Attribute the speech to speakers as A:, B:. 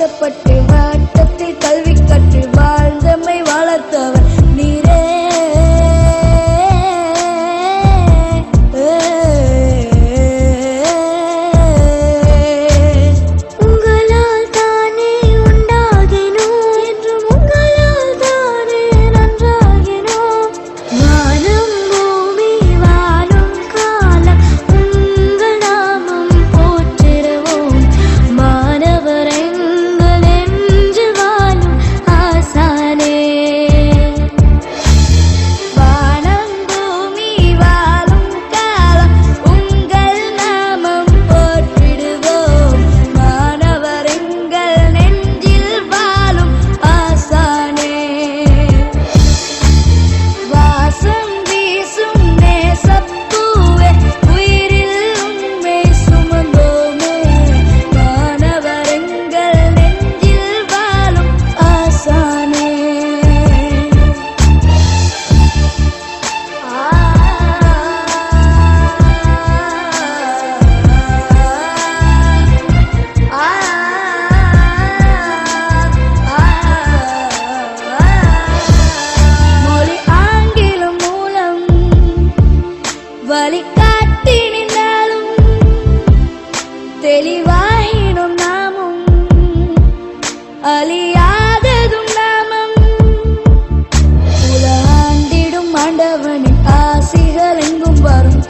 A: கஷ்டப்பட்டு தெளிவாயினும் நாமும். அழியாததும் நாமம். உலாண்டிடும் ஆண்டவனின் ஆசிகள் எங்கும் வரும்